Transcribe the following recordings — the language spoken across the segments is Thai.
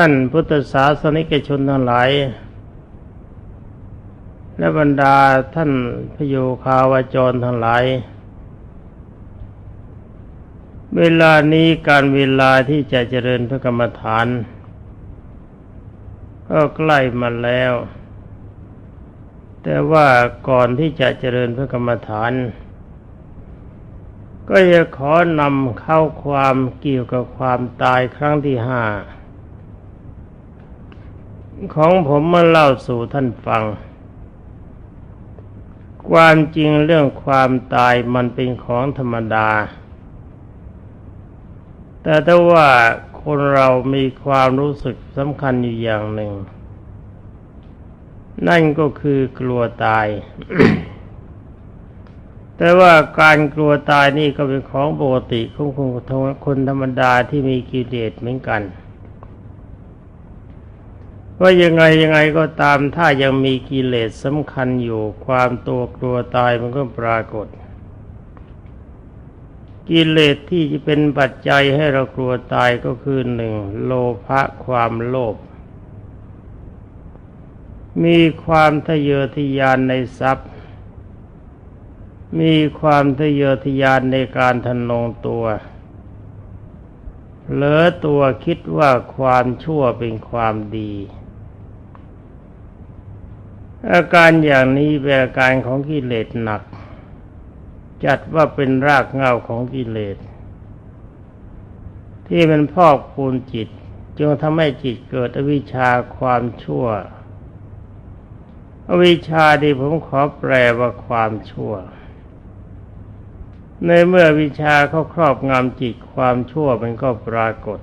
ท่านพุทธศาสนิกชนทั้งหลาย และบรรดาท่านพโยคาวาจรทั้งหลาย เวลานี้การเวลาที่จะเจริญพระกรรมฐาน ก็ใกล้มาแล้ว แต่ว่าก่อนที่จะเจริญพระกรรมฐานก็จะขอนำเข้าความเกี่ยวกับความตายครั้งที่ห้า ของผมมาเล่าสู่ท่านฟัง ความจริงเรื่องความตายมันเป็นของธรรมดา แต่ถ้าว่าคนเรามีความรู้สึกสำคัญอยู่อย่างหนึ่ง นั่นก็คือกลัวตาย แต่ว่าการกลัวตายนี่ก็เป็นของปกติของคนธรรมดาที่มีกิเลสเหมือนกัน ว่ายังไงยังไงก็ตามถ้ายังมีกิเลสสำคัญอยู่ความตัวกลัวตายมันก็ปรากฏ กิเลสที่จะเป็นปัจจัยให้เรากลัวตายก็คือหนึ่งโลภะความโลภมีความทะเยอทะยานในทรัพย์ มีความทะเยอทะยานในการทนงตัวเหลือตัวคิดว่าความชั่วเป็นความดี อาการอย่างนี้เป็นอาการของกิเลสหนัก จัดว่าเป็นรากเงาของกิเลส ที่มันพอกพูนจิตจึงทำให้จิตเกิดอวิชชาความชั่ว อวิชชาที่ผมขอแปลว่าความชั่ว ในเมื่อวิชาเขาครอบงำจิตความชั่วมันก็ปรากฏ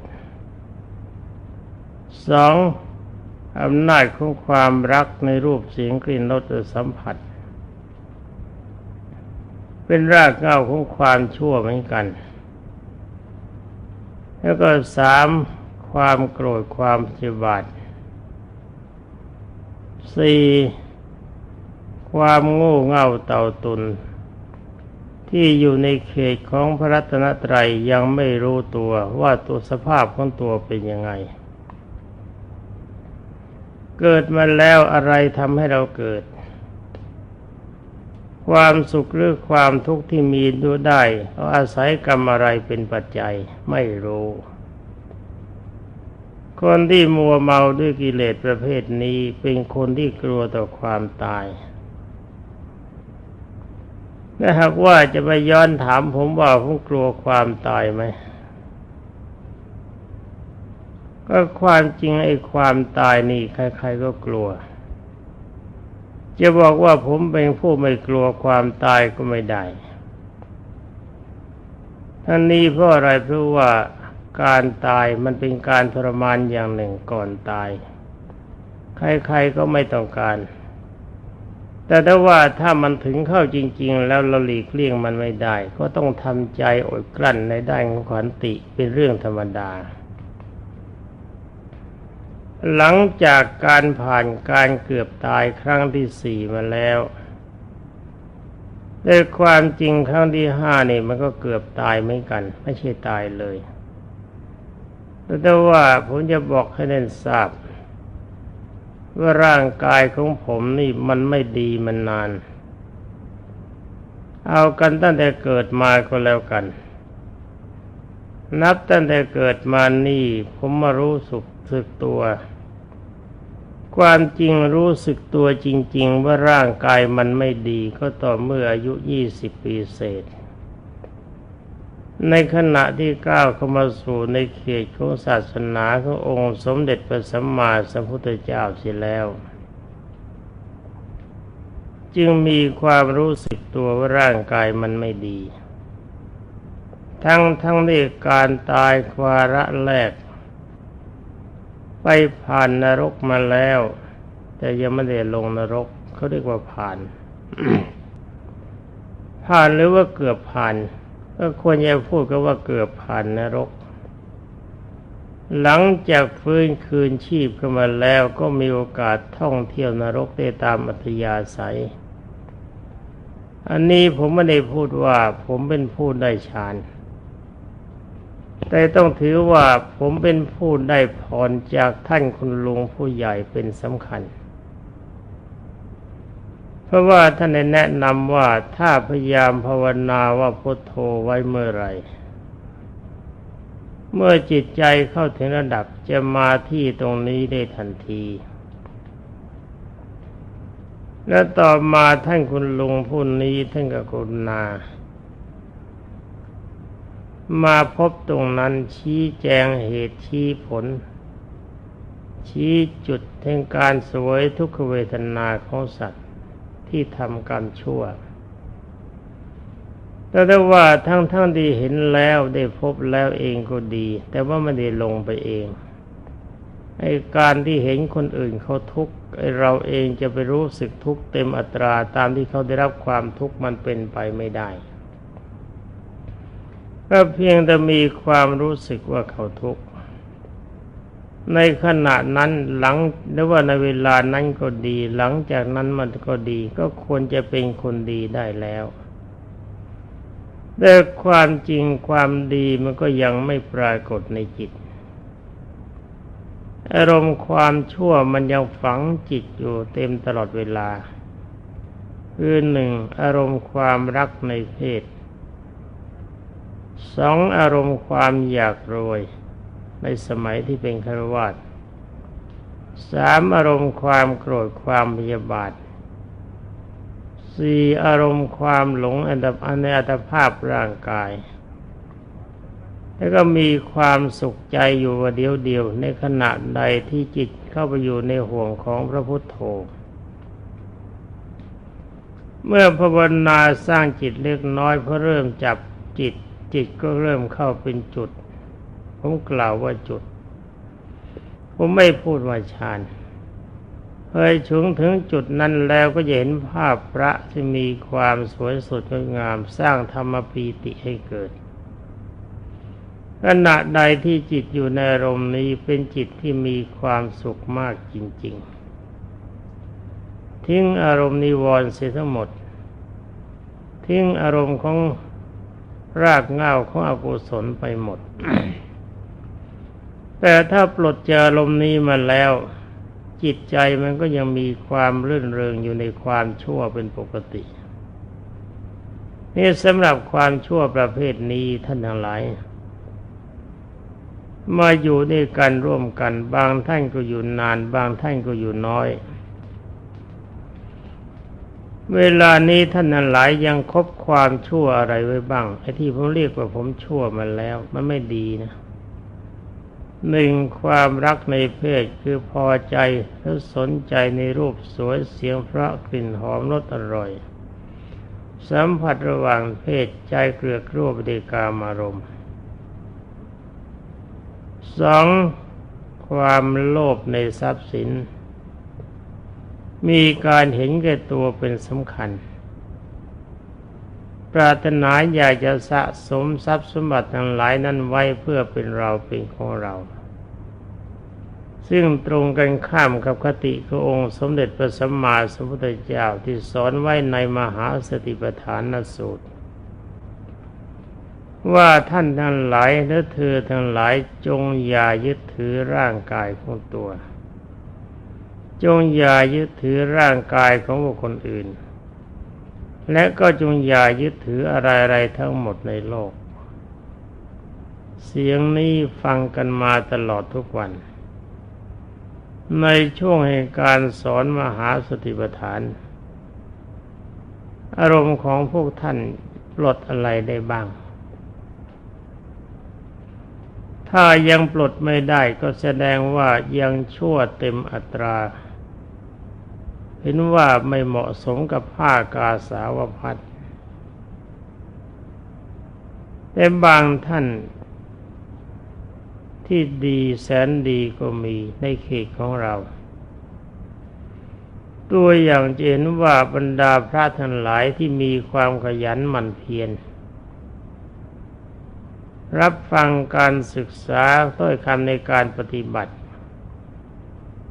สอง อำนาจของความรักในรูปเสียงกลิ่นรสสัมผัส เป็นรากเหง้าของความชั่วเหมือนกัน แล้วก็สามความโกรธความเจ็บบาดสี่ความโง่เง่าเต่าตุน ที่อยู่ในเขตของพระรัตนตรัยยังไม่รู้ตัวว่าตัวสภาพของตัวเป็นยังไง เกิดมาแล้วอะไรทำให้เราเกิด ความสุขหรือความทุกข์ที่มีดูได้เขาอาศัยกรรมอะไรเป็นปัจจัยไม่รู้ คนที่มัวเมาด้วยกิเลสประเภทนี้เป็นคนที่กลัวต่อความตายถ้าหากว่าจะไปย้อนถามผมว่าผมกลัวความตายไหม ก็ความจริงไอ้ความตายนี่ใคร ๆก็กลัว จะบอกว่าผมเป็นผู้ไม่กลัวความตายก็ไม่ได้ท่านนี้เพราะอะไรเพราะว่าการตายมันเป็นการทรมานอย่างหนึ่งก่อนตาย ใครๆก็ไม่ต้องการ แต่ถ้าว่าถ้ามันถึงเข้าจริง ๆ แล้วเราหลีกเลี่ยงมันไม่ได้ ก็ต้องทำใจอดกลั้นในด้านของขันติเป็นเรื่องธรรมดา หลังจากการผ่านการเกือบตายครั้งที่สี่มาแล้วแต่ความจริงครั้งที่ห้านี่มันก็เกือบตายเหมือนกัน ไม่ใช่ตายเลยแต่ว่าผมจะบอกให้ท่านทราบว่าร่างกายของผมนี่มันไม่ดีมันนาน เอากันตั้งแต่เกิดมาก็แล้วกัน นับตั้งแต่เกิดมานี่ผมมารู้สึกสึกตัว ความจริงรู้สึกตัวจริง ๆ ว่าร่างกายมันไม่ดีก็ต่อเมื่ออายุยี่สิบปีเศษ ในขณะที่ก้าวเข้ามาสู่ในเขตของศาสนาขององค์สมเด็จพระสัมมาสัมพุทธเจ้าเสียแล้ว จึงมีความรู้สึกตัวว่าร่างกายมันไม่ดี ทั้งทั้งที่การตายควาระแรก ไปผ่านนรกมาแล้ว แต่ยังไม่ได้ลงนรกเขาเรียกว่าผ่าน ผ่านหรือว่าเกือบผ่าน ก็ควรจะพูดก็ว่าเกือบผ่านนรก หลังจากฟื้นคืนชีพขึ้นมาแล้วก็มีโอกาสท่องเที่ยวนรกได้ตามอัธยาศัย อันนี้ผมไม่ได้พูดว่าผมเป็นผู้ได้ฌาน แต่ต้องถือว่าผมเป็นผู้ได้พรจากท่านคุณลุงผู้ใหญ่เป็นสำคัญ เพราะว่าท่านได้แนะนำว่าถ้าพยายามภาวนาว่าพุทโธไว้เมื่อไร เมื่อจิตใจเข้าถึงระดับจะมาที่ตรงนี้ได้ทันทีและต่อมาท่านคุณลุงผู้นี้ท่านก็กรุณา มาพบตรงนั้นชี้แจงเหตุชี้ผล ชี้จุดแห่งการสวยทุกขเวทนาของสัตว์ที่ทำกรรมชั่ว แต่ได้ว่าทั้งๆทที่เห็นแล้วได้พบแล้วเองก็ดี แต่ว่าไม่ได้ลงไปเองไอการที่เห็นคนอื่นเขาทุกข์ไอเราเองจะไปรู้สึกทุกข์เต็มอัตราตามที่เขาได้รับความทุกข์มันเป็นไปไม่ได้ ก็เพียงแต่มีความรู้สึกว่าเขาทุกข์ในขณะนั้นหลังหรือว่าในเวลานั้นก็ดี หลังจากนั้นมันก็ดีก็ควรจะเป็นคนดีได้แล้วแต่ความจริงความดีมันก็ยังไม่ปรากฏในจิต อารมณ์ความชั่วมันยังฝังจิตอยู่เต็มตลอดเวลา คือหนึ่งอารมณ์ความรักในเพศ สองอารมณ์ความอยากรวย ในสมัยที่เป็นคารวาสสามอารมณ์ความโกรธความพยาบาทสี่อารมณ์ความหลงอันดับในอัตภาพร่างกาย แล้วก็มีความสุขใจอยู่ว่าเดียวเดียวในขณะใดที่จิตเข้าไปอยู่ในห่วงของพระพุทโธเมื่อภาวนาสร้างจิตเล็กน้อยพอเริ่มจับจิต จิตก็เริ่มเข้าเป็นจุด ผมกล่าวว่าจุด ผมไม่พูดว่าฌานเคยถึงถึงจุดนั้นแล้วก็จะเห็นภาพพระที่มีความสวยสดงดงามสร้างธรรมปีติให้เกิดขณะใดที่จิตอยู่ในอารมณ์นี้เป็นจิตที่มีความสุขมากจริง ๆ ทิ้งอารมณ์นิวรณ์เสียทั้งหมด ทิ้งอารมณ์ของ รากเง้าของอกุศลไปหมด แต่ถ้าปลดจารมนี้มาแล้ว จิตใจมันก็ยังมีความรื่นเริงอยู่ในความชั่วเป็นปกติ นี่สำหรับความชั่วประเภทนี้ท่านทั้งหลายมาอยู่ด้วยกันร่วมกัน บางท่านก็อยู่นาน บางท่านก็อยู่น้อย เวลานี้ท่านหลายยังคบความชั่วอะไรไว้บ้างไอ้ที่ผมเรียกว่าผมชั่วมาแล้ว มันไม่ดีนะหนึ่งความรักในเพศคือพอใจและสนใจในรูปสวยเสียงเพราะกลิ่นหอมรสอร่อย สัมผัสระหว่างเพศใจเกลือกรัวปฏิกามารมณ์สองความโลภในทรัพย์สิน มีการเห็นแก่ตัวเป็นสำคัญ ปรารถนาอยากจะสะสมทรัพย์สมบัติทั้งหลายนั้นไว้เพื่อเป็นเราเป็นของเรา ซึ่งตรงกันข้ามกับคติขององค์สมเด็จพระสัมมาสัมพุทธเจ้าที่สอนไว้ในมหาสติปัฏฐานสูตร ว่าท่านทั้งหลายและเธอทั้งหลายจงอย่ายึดถือร่างกายของตัว จงอย่ายึดถือร่างกายของบุคคลอื่น และก็จงอย่ายึดถืออะไรๆทั้งหมดในโลก เสียงนี้ฟังกันมาตลอดทุกวัน ในช่วงแห่งการสอนมหาสติปัฏฐาน อารมณ์ของพวกท่านปลดอะไรได้บ้าง ถ้ายังปลดไม่ได้ก็แสดงว่ายังชั่วเต็มอัตรา เห็นว่าไม่เหมาะสมกับผ้ากาสาวพัดแต่บางท่านที่ดีแสนดีก็มีในเขตของเรา ตัวอย่างเห็นว่าบรรดาพระทั้งหลายที่มีความขยันหมั่นเพียรรับฟังการศึกษาต้อยคำในการปฏิบัติ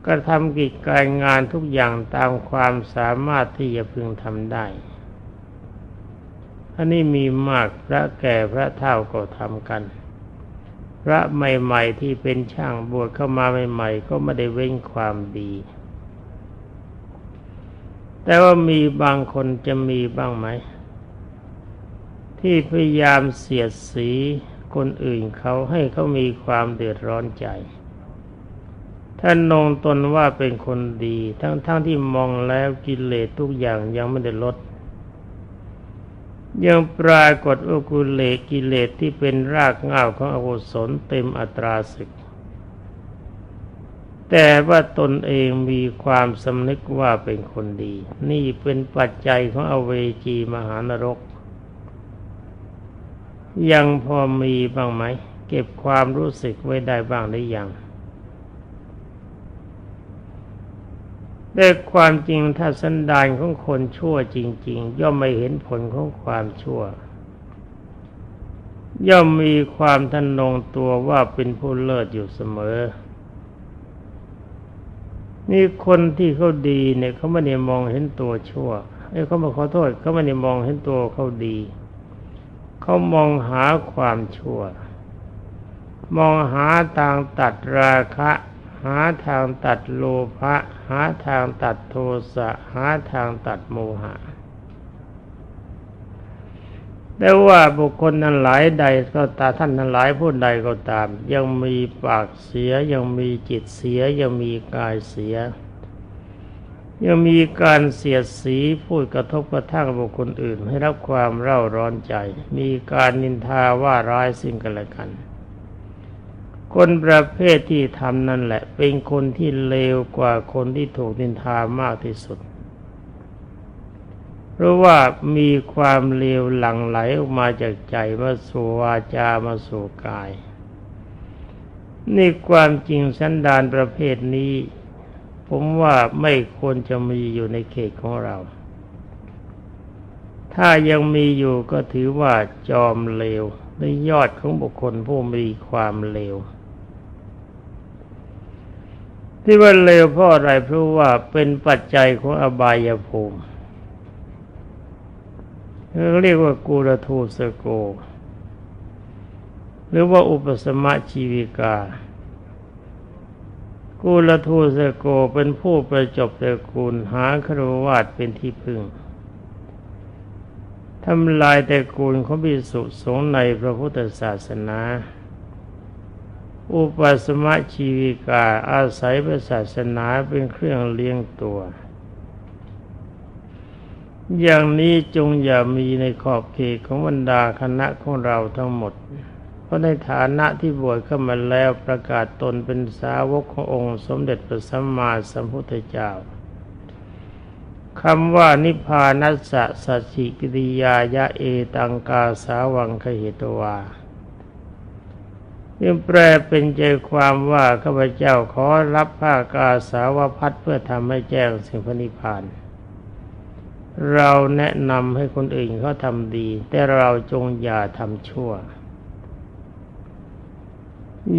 ก็ทำกิจการงานทุกอย่างตามความสามารถที่จะพึงทำได้อันนี้มีมากพระแก่พระเท่าก็ทำกัน พระใหม่ ๆ ที่เป็นช่างบวชเข้ามาใหม่ ๆ ก็ไม่ได้เว้นความดี แต่ว่ามีบางคนจะมีบ้างไหม ที่พยายามเสียดสีคนอื่นเขาให้เขามีความเดือดร้อนใจ ท่านนงตนว่าเป็นคนดี ทั้งๆทที่มองแล้วกิเลสทุกอย่างยังไม่ได้ลด ยังปรากฏว่ากุเลสกิเลสที่เป็นรากเหง้าของอกุศลเต็มอัตราศึก แต่ว่าตนเองมีความสำนึกว่าเป็นคนดี นี่เป็นปัจจัยของอเวจีมหานรก ยังพอมีบ้างไหม เก็บความรู้สึกไว้ได้บ้างหรือยัง แต่ความจริงถ้าสันดานของคนชั่วจริง ๆ ย่อมไม่เห็นผลของความชั่ว ย่อมมีความทันงตัวว่าเป็นผู้เลิศอยู่เสมอ นี่คนที่เขาดีเนี่ยเขาไม่ได้มองเห็นตัวชั่วเอ้เขามาขอโทษเขาไม่ได้มองเห็นตัวเขาดี เขามองหาความชั่ว มองหาทางตัดราคะ หาทางตัดโลภะหาทางตัดโทสะหาทางตัดโมหะแต่ว่าบุคคลนั้นหลายใดก็ตาท่านนั้นหลายผู้ใดก็ตาม ยังมีปากเสียยังมีจิตเสียยังมีกายเสีย ยังมีการเสียดสีพูดกระทบกระทั่งบุคคลอื่น ให้รับความเร่าร้อนใจ มีการนินทาว่าร้ายสิ่งกันและกัน คนประเภทที่ทำนั่นแหละ เป็นคนที่เลวกว่าคนที่ถูกนินทามากที่สุด เพราะว่ามีความเลวหลั่งไหลออกมาจากใจมาสู่วาจามาสู่กาย นี่ความจริงสันดานประเภทนี้ ผมว่าไม่ควรจะมีอยู่ในเขตของเรา ถ้ายังมีอยู่ก็ถือว่าจอมเลวในยอดของบุคคลผู้มีความเลว ที่ว่าเลวเพราะอะไรเพราะว่าเป็นปัจจัยของอบายภูมิเรียกว่ากูรทูสโก หรือว่าอุปสมะชีวิกา กูลทูสโกเป็นผู้ประจบตระกูลหาครวาดเป็นที่พึ่งทำลายแตระกูลของบิสุสงในพระพุทธศาสนา อุปสมะชีวิกาอาศัยพระศาสนาเป็นเครื่องเลี้ยงตัว อย่างนี้จงอย่ามีในขอบเขตของบรรดาคณะของเราทั้งหมด เพราะในฐานะที่บวชเข้ามาแล้วประกาศตนเป็นสาวกขององค์สมเด็จพระสัมมาสัมพุทธเจ้าคำว่านิพพานัสสะสัจฉิกิริยายะเอตังกาสาวังคเหตวา ยังแปลเป็นใจความว่าข้าพเจ้าขอรับผ้ากาสาวพัดเพื่อทำให้แจ้งสิ่งพระนิพพาน เราแนะนำให้คนอื่นเขาทำดี แต่เราจงอย่าทำชั่ว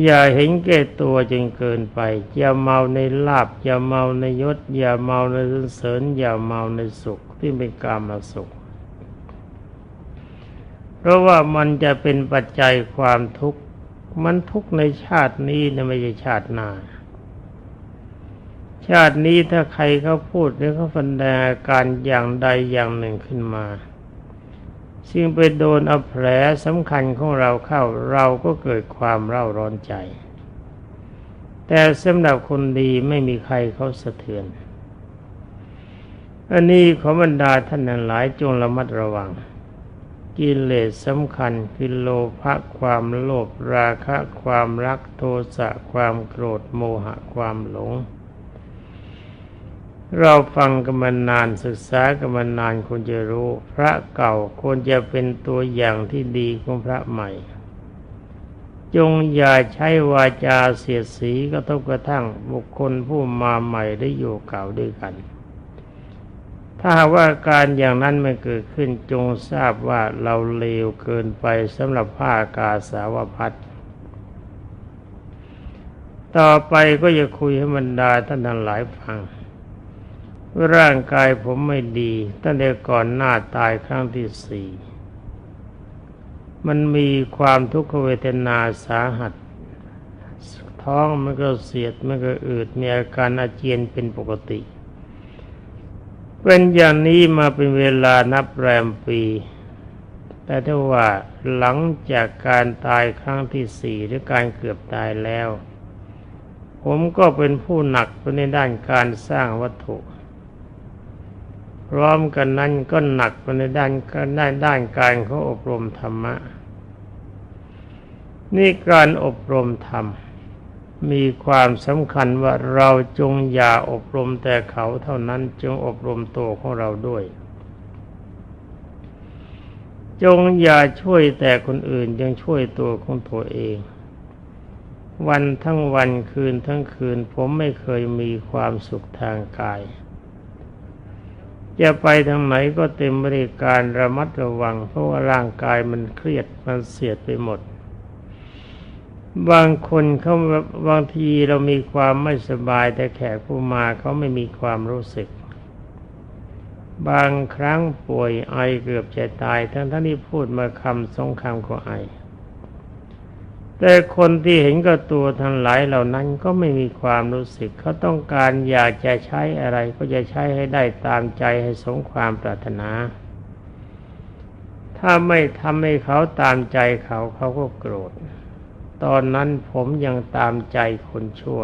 อย่าเห็นแก่ตัวจนเกินไป อย่าเมาในลาบ อย่าเมาในยศ อย่าเมาในสรรเสริญ อย่าเมาในสุขที่เป็นกามสุข เพราะว่ามันจะเป็นปัจจัยความทุกข์ มันทุกในชาตินี้นะไม่ใช่ชาติหน้า ชาตินี้ถ้าใครเขาพูดหรือเขาแสดงอาการอย่างใดอย่างหนึ่งขึ้นมา ซึ่งไปโดนเอาแผลสำคัญของเราเข้าเราก็เกิดความเร่าร้อนใจ แต่สำหรับคนดีไม่มีใครเขาสะเทือนอันนี้ขอบรรดาท่านหลายจงระมัดระวัง กิเลสสำคัญคือโลภะความโลภราคะความรักโทสะความโกรธโมหะความหลง เราฟังกันมานานศึกษากันมานานควรจะรู้ พระเก่าควรจะเป็นตัวอย่างที่ดีของพระใหม่ จงอย่าใช้วาจาเสียดสีกระทบกระทั่งบุคคลผู้มาใหม่ได้อยู่เก่าด้วยกัน ถ้าว่าการอย่างนั้นไม่เกิดขึ้นจงทราบว่าเราเลวเกินไปสำหรับผ้ากาสาวพัดต่อไปก็จะคุยให้บรรดาท่านทั้งหลายฟังร่างกายผมไม่ดีตั้งแต่ก่อนหน้าตายครั้งที่สี่มันมีความทุกขเวทนาสาหัส ท้องมันก็เสียดมันก็อืดมีอาการอาเจียนเป็นปกติ เป็นอย่างนี้มาเป็นเวลานับแรมปี แต่ถ้าว่าหลังจากการตายครั้งที่สี่หรือการเกือบตายแล้ว ผมก็เป็นผู้หนักไปในด้านการสร้างวัตถุพร้อมกันนั้นก็หนักไปในด้านด้านด้านการเขาอบรมธรรมะ นี่การอบรมธรรม มีความสำคัญว่าเราจงอย่าอบรมแต่เขาเท่านั้นจงอบรมตัวของเราด้วย จงอย่าช่วยแต่คนอื่นยังช่วยตัวของตัวเอง วันทั้งวันคืนทั้งคืน ผมไม่เคยมีความสุขทางกาย จะไปทางไหนก็เต็มบริการระมัดระวัง เพราะว่าร่างกายมันเครียดมันเสียดไปหมด บางคนเขาบางทีเรามีความไม่สบายแต่แขกผู้มาเขาไม่มีความรู้สึก บางครั้งป่วยไอเกือบจะตาย ทั้งท่านที่พูดมาคำสองคำก็ไอ แต่คนที่เห็นกับตัวทั้งหลายเหล่านั้นก็ไม่มีความรู้สึก เขาต้องการอยากจะใช้อะไรก็จะใช้ให้ได้ตามใจให้สมความปรารถนา ถ้าไม่ทำให้เขาตามใจเขาเขาก็โกรธ ตอนนั้นผมยังตามใจคนชั่ว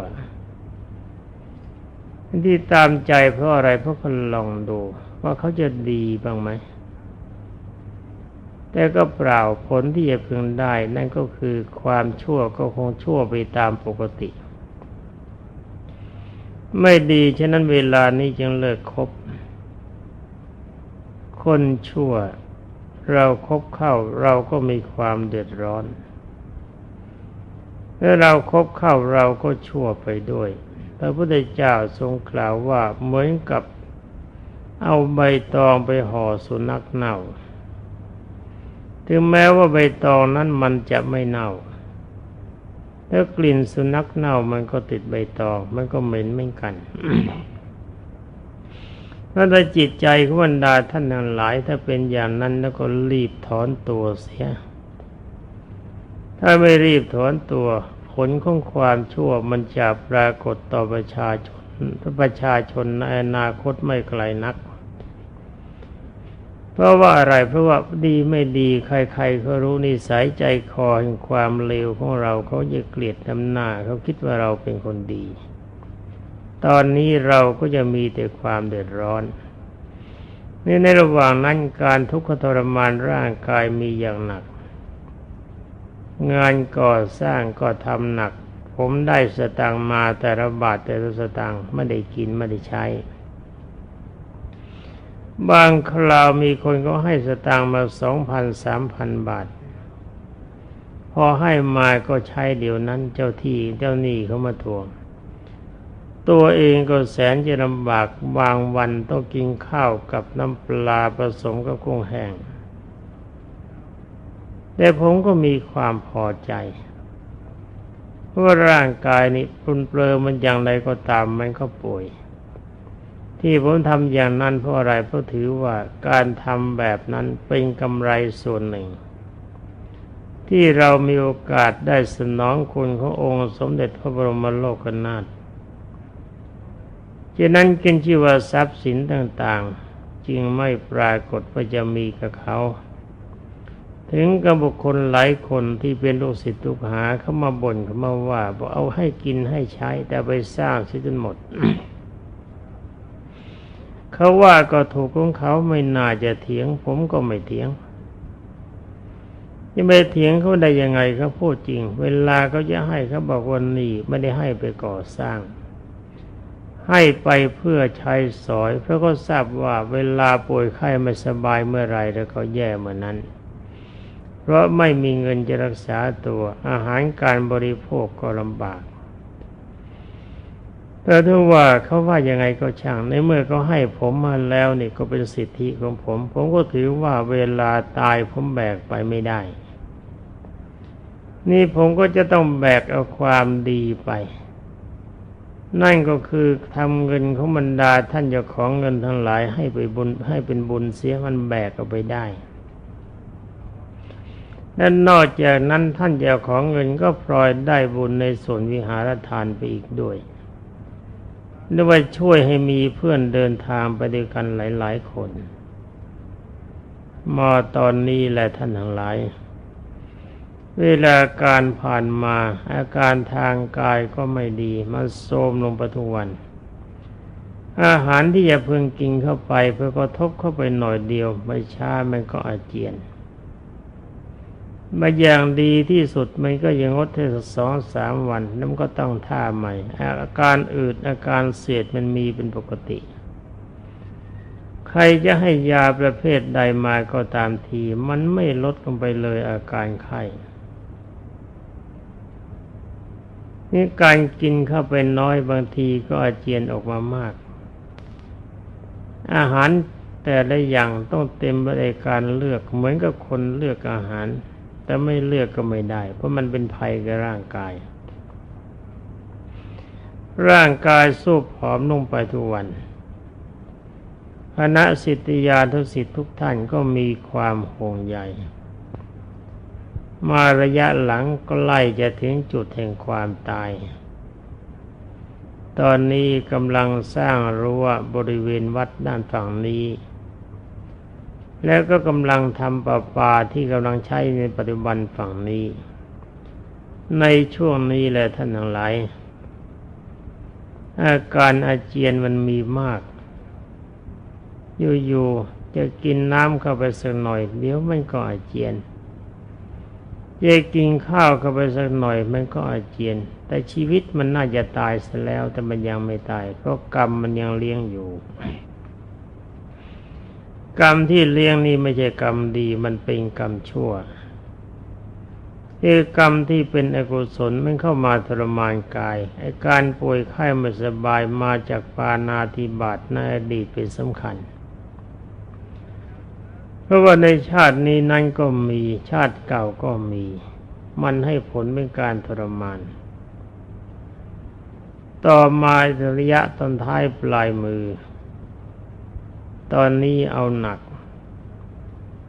ที่ตามใจเพราะอะไรเพราะคนลองดู ว่าเขาจะดีบ้างไหม แต่ก็เปล่าผลที่จะพึงได้ นั่นก็คือความชั่วก็คงชั่วไปตามปกติ ไม่ดีฉะนั้นเวลานี้จึงเลิกคบ คนชั่ว เราครบเข้าเราก็มีความเดือดร้อน เมื่อเราครบเข้าเราก็ชั่วไปด้วย พระพุทธเจ้าทรงกล่าวว่าเหมือนกับเอาใบตองไปห่อสุนัขเน่า ถึงแม้ว่าใบตองนั้นมันจะไม่เน่าแล้วกลิ่นสุนัขเน่ามันก็ติดใบตอง มันก็เหม็นเหมือนกันถ้าแต่จิตใจของบรรดาท่านทั้งหลาย ถ้าเป็นอย่างนั้นแล้วก็รีบถอนตัวเสีย ถ้าไม่รีบถอนตัว ผลของความชั่วมันจะปรากฏต่อประชาชนประชาชนในอนาคตไม่ไกลนัก เพราะว่าอะไรเพราะว่าดีไม่ดีใครๆเขารู้นิสัยใจคอแห่งความเลวของเราเขาจะเกลียดนำหน้าเขาคิดว่าเราเป็นคนดี ตอนนี้เราก็จะมีแต่ความเดือดร้อนนี่ในระหว่างนั้นการทุกขทรมานร่างกายมีอย่างหนัก งานก่อสร้างก็ทำหนัก ผมได้สตังมาแต่ละบาทแต่ละสตังไม่ได้กินไม่ได้ใช้ บางคราวมีคนก็ให้สตางมาสองพันสามพันบาท พอให้มาก็ใช้เดี๋ยวนั้นเจ้าที่เจ้าหนี้เขามาทวง ตัวเองก็แสนจะลำบากบางวันต้องกินข้าวกับน้ำปลาผสมกับกุ้งแห้ง แต่ผมก็มีความพอใจเพราะว่าร่างกายนี้ปรุนเปลือมันอย่างไรก็ตามมันก็ป่วย ที่ผมทำอย่างนั้นเพราะอะไรเพราะถือว่าการทำแบบนั้นเป็นกำไรส่วนหนึ่ง ที่เรามีโอกาสได้สนองคุณขององค์สมเด็จพระบรมโลกนาถฉะนั้นกินชื่อว่าทรัพย์สินต่างๆ จึงไม่ปรากฏว่าจะมีกับเขา ถึงกับบุคคลหลายคนที่เป็นลูกศิษย์ลูกหาเขามาบ่นเขามาว่าบอกเอาให้กินให้ใช้แต่ไปสร้างเสียจนหมด เขาว่าก็ถูกของเขาไม่น่าจะเถียง ผมก็ไม่เถียงจะไปเถียงเขาได้ยังไงเขาพูดจริง เวลาเขาจะให้เขาบอกว่านี่ไม่ได้ให้ไปก่อสร้าง ให้ไปเพื่อใช้สอย เพราะก็ทราบว่าเวลาป่วยไข้ไม่สบายเมื่อไรแล้วก็แย่เมื่อนั้น เพราะไม่มีเงินจะรักษาตัวอาหารการบริโภคก็ลำบากแต่ถ้าว่าเขาว่ายังไงก็ช่าง ในเมื่อเขาให้ผมมาแล้วนี่ก็เป็นสิทธิของผม ผมก็ถือว่าเวลาตายผมแบกไปไม่ได้ นี่ผมก็จะต้องแบกเอาความดีไป นั่นก็คือทำเงินของบรรดาท่านเจ้าของเงินทั้งหลายให้ไปบุญให้เป็นบุญเสียมันแบกเอาไปได้ และนอกจากนั้นท่านเจ้าของเงินก็พลอยได้บุญในส่วนวิหารทานไปอีกด้วยนึกว่าช่วยให้มีเพื่อนเดินทางไปด้วยกันหลาย ๆ คน มาตอนนี้แหละท่านทั้งหลาย เวลาการผ่านมา อาการทางกายก็ไม่ดีมันโทรมลงไปทุกวัน อาหารที่จะเพิ่งกินเข้าไป เพื่อกระทบเข้าไปหน่อยเดียว ไม่ช้ามันก็อาเจียน มาอย่างดีที่สุดมันก็ยังงดได้สักสองสามวันแล้วมันก็ต้องท่าใหม่ อาการอืดอาการเสียดมันมีเป็นปกติ ใครจะให้ยาประเภทใดมาก็ตามที มันไม่ลดลงไปเลยอาการไข้นี่การกินเข้าไปน้อยบางทีก็อาเจียนออกมามาก อาหารแต่ละอย่างต้องเต็มไปด้วยการเลือกเหมือนกับคนเลือกอาหาร แต่ไม่เลือกก็ไม่ได้ เพราะมันเป็นภัยกับร่างกาย ร่างกายสู้ผอมลงไปทุกวันคณะสิทธิยาทุสิทธิทุกท่านก็มีความห่วงใยมาระยะหลังก็ไล่จะถึงจุดแห่งความตาย ตอนนี้กำลังสร้างรั้วบริเวณวัดด้านฝั่งนี้ แล้วก็กำลังทำประปาที่กำลังใช้ในปัจจุบันฝั่งนี้ ในช่วงนี้แหละท่านทั้งหลายอาการอาเจียนมันมีมาก อยู่ๆจะกินน้ำเข้าไปสักหน่อย เดี๋ยวมันก็อาเจียนจะกินข้าวเข้าไปสักหน่อยมันก็อาเจียน แต่ชีวิตมันน่าจะตายซะแล้วแต่มันยังไม่ตาย เพราะกรรมมันยังเลี้ยงอยู่ กรรมที่เลี้ยงนี่ไม่ใช่กรรมดีมันเป็นกรรมชั่วคือกรรมที่เป็นอกุศลมันเข้ามาทรมานกายไอการป่วยไข้ไม่สบายมาจากปานาธิบาตในอดีตเป็นสำคัญ เพราะว่าในชาตินี้นั้นก็มีชาติเก่าก็มี มันให้ผลเป็นการทรมาน ต่อมาระยะตอนท้ายปลายมือ ตอนนี้เอาหนัก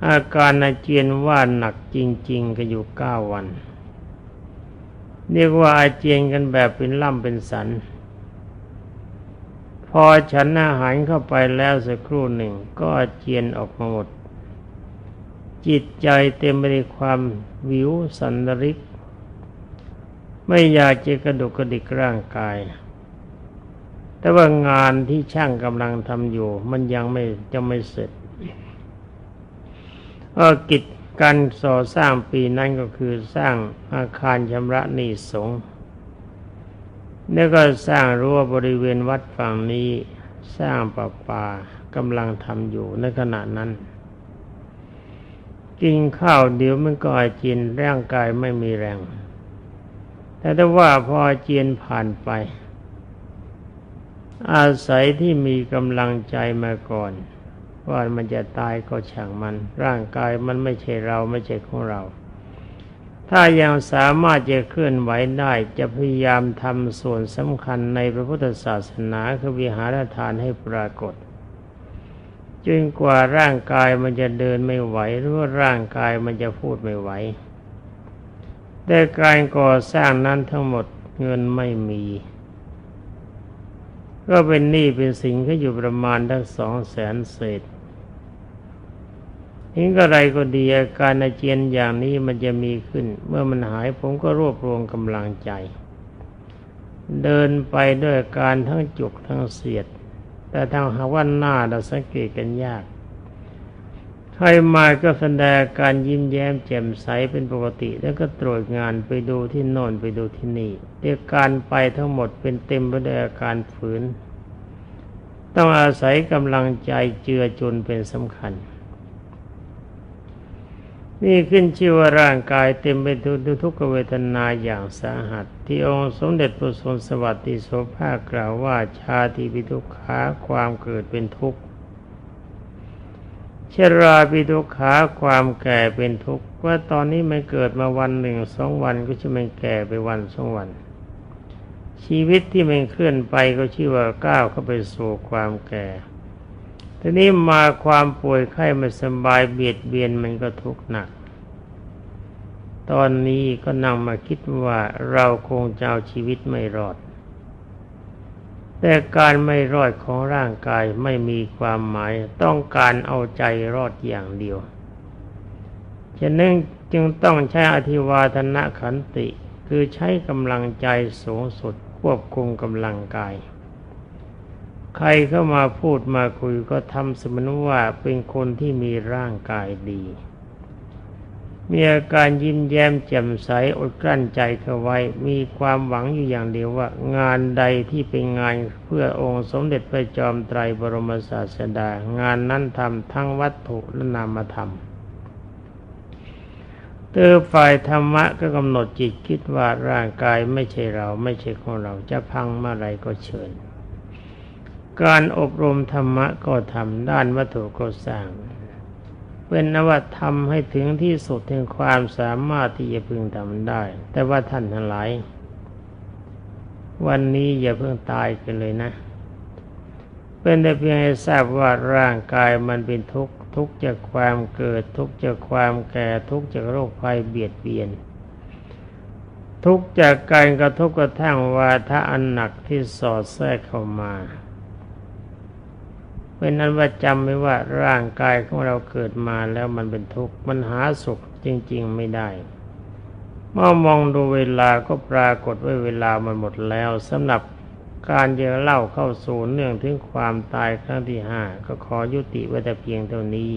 อาการอาเจียนว่าหนักจริง ๆ ก็อยู่เก้าวัน เรียกว่าอาเจียนกันแบบเป็นล่ำเป็นสัน พอฉันอาหารเข้าไปแล้วสักครู่หนึ่ง ก็อาเจียนออกมาหมด จิตใจเต็มไปด้วยความวิวสันริก ไม่อยากจะกระดุกกระดิกร่างกาย แต่ว่างานที่ช่างกำลังทำอยู่ มันยังไม่จะไม่เสร็จก็กิจการส่อสร้างปีนั้นก็คือสร้างอาคารชำระหนี้สงฆ์แล้วก็สร้างรั้วบริเวณวัดฝั่งนี้สร้างประปากำลังทำอยู่ในขณะนั้น กินข้าวเดี๋ยวมันก็อาเจียนร่างกายไม่มีแรง แต่ถ้าว่าพออาเจียนผ่านไป อาศัยที่มีกำลังใจมาก่อน ว่ามันจะตายก็ช่างมัน ร่างกายมันไม่ใช่เราไม่ใช่ของเรา ถ้ายังสามารถจะเคลื่อนไหวได้จะพยายามทำส่วนสำคัญในพระพุทธศาสนาคือวิหารทานให้ปรากฏจนกว่าร่างกายมันจะเดินไม่ไหวหรือว่าร่างกายมันจะพูดไม่ไหวแต่การก่อสร้างนั้นทั้งหมดเงินไม่มี ก็เป็นหนี้เป็นสินก็อยู่ประมาณทั้งสองแสนเศษทิ้งอะไรก็ดีอาการอาเจียนอย่างนี้มันจะมีขึ้น เมื่อมันหายผมก็รวบรวมกำลังใจ เดินไปด้วยการทั้งจุกทั้งเสียด แต่ทางหาว่าหน้าเราสังเกตกันยาก รมาก็แสดงการยิ้มแย้มแจ่มใสเป็นปกติ แล้วก็ตรวจงานไปดูที่โน่นไปดูที่นี่เรียกการไปทั้งหมดเป็นเต็มไปด้วยอาการฝืน ต้องอาศัยกำลังใจเจือจุนเป็นสำคัญ นี่ขึ้นชื่อว่าร่างกายเต็มไปด้วยทุกขเวทนาอย่างสาหัส ที่องค์สมเด็จพระสนสวัสดิโสภากล่าวว่าชาติปิทุกขาความเกิดเป็นทุกข์ ชราปิทุกขาความแก่เป็นทุกข์ว่าตอนนี้มันเกิดมาวันหนึ่งสองวันก็จะมันแก่ไปวันสองวัน ชีวิตที่มันเคลื่อนไปก็ชื่อว่าก้าวเข้าไปสู่ความแก่ทีนี้มาความป่วยไข้ไม่สบายเบียดเบียนมันก็ทุกข์หนัก ตอนนี้ก็นั่งมาคิดว่าเราคงจะเอาชีวิตไม่รอด แต่การไม่รอดของร่างกายไม่มีความหมายต้องการเอาใจรอดอย่างเดียวฉะนั้นจึงต้องใช้อธิวาทนะขันติ คือใช้กำลังใจสูงสุดควบคุมกำลังกาย ใครเข้ามาพูดมาคุยก็ทำสมือนว่าเป็นคนที่มีร่างกายดี มีอาการยิ้มแย้มแจ่มใสอดกลั้นใจเขาไว้ มีความหวังอยู่อย่างเดียวว่า งานใดที่เป็นงานเพื่อองค์สมเด็จพระจอมไตรบรมศาสดา งานนั้นทำทั้งวัตถุและนามธรรมเตอฝ่ายธรรมะก็กำหนดจิตคิดว่าร่างกายไม่ใช่เราไม่ใช่ของเราจะพังเมื่อไรก็เชิญ การอบรมธรรมะก็ทำด้านวัตถุก็สร้าง เป็นนวัตทำให้ถึงที่สุดถึงความสามารถที่จะพึงทำได้ แต่ว่าท่านทั้งหลาย วันนี้อย่าเพิ่งตายกันเลยนะ เป็นแต่เพียงให้ทราบว่าร่างกายมันเป็นทุกข์ทุกข์จากความเกิด ทุกข์จากความแก่ทุกข์จากโรคภัยเบียดเบียน ทุกข์จากการกระทบกระทั่งวาทะอันหนักที่สอดแทรกเข้ามา เป็นนั้นว่าจำไว้ว่าร่างกายของเราเกิดมาแล้วมันเป็นทุกข์มันหาสุขจริง ๆ ไม่ได้เมื่อมองดูเวลาก็ปรากฏว่าเวลามันหมดแล้วสำหรับการจะเล่าเข้าสู่เรื่องถึงความตายครั้งที่ห้าก็ขอยุติไว้แต่เพียงเท่านี้